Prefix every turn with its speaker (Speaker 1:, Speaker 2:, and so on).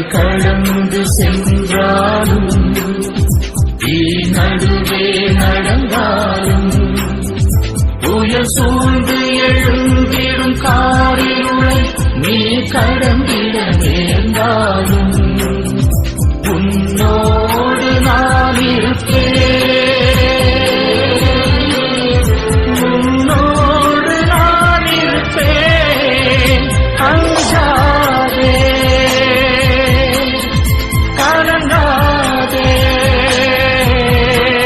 Speaker 1: கடல் கடந்து சென்றாலும் தீ நடுவே நடந்தாலும் புயல் சூழ்ந்து எழுந்திடும் காரிருளை நீ கடந்திடவே.